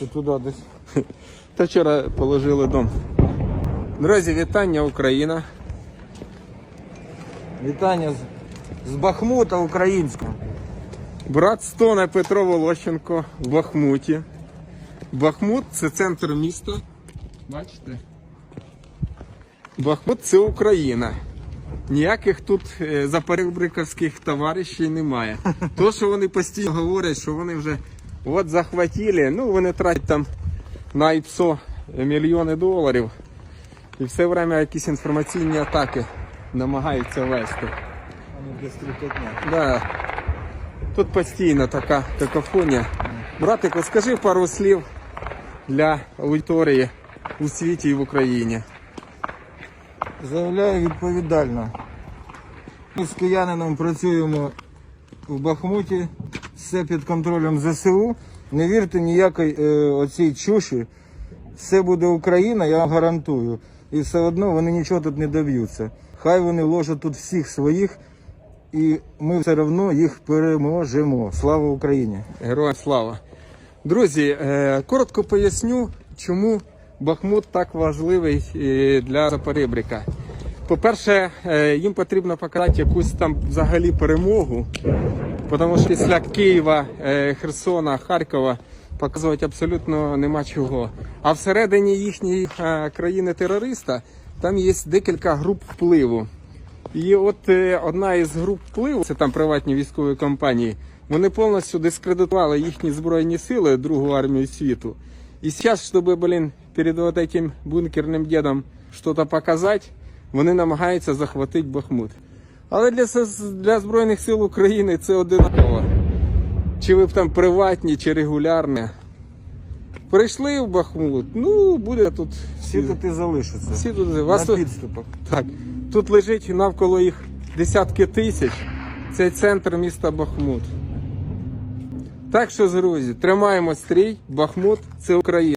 Чи туди десь? Та вчора положили дом. Друзі, вітання Україна. Вітання з, з Бахмута українського. Брат Стона Петро Волощенко в Бахмуті. Бахмут це центр міста. Бачите? Бахмут це Україна. Ніяких тут е, заперебриковських товаришів немає. То, що вони постійно говорять, що вони вже от захватили, ну вони тратять там на ІПСО мільйони доларів. І все время якісь інформаційні атаки намагаються вести. Да. Тут постійно така какофонія. Братику, скажи пару слів для аудиторії у світі і в Україні. Заявляю відповідально. Ми з киянином працюємо в Бахмуті, все під контролем ЗСУ. Не вірте ніякої е, оцій чуші. Все буде Україна, я вам гарантую. І все одно вони нічого тут не доб'ються. Хай вони ложать тут всіх своїх, і ми все одно їх переможемо. Слава Україні! Героям слава. Друзі, е, коротко поясню, чому Бахмут так важливий е, для Запорібрика. По-перше, е, їм потрібно показати якусь там взагалі перемогу, тому що після Києва, е, Херсона, Харкова показувати абсолютно нема чого. А всередині їхньої е, країни-терориста там є декілька груп впливу. І от е, одна із груп впливу, це там приватні військові компанії, вони повністю дискредитували їхні збройні сили, Другу армію світу. І зараз, щоб, блін, перед вот бункерним дідом щось показати, вони намагаються захватити Бахмут. Але для, для Збройних сил України це одинаково. Чи ви б там приватні, чи регулярні. Прийшли в Бахмут, ну буде тут Всі тут і залишаться. всі тут вас на тут- підступах. так, тут лежить навколо їх десятки тисяч. Це центр міста Бахмут. Так що, друзі, тримаємо стрій, Бахмут це Україна.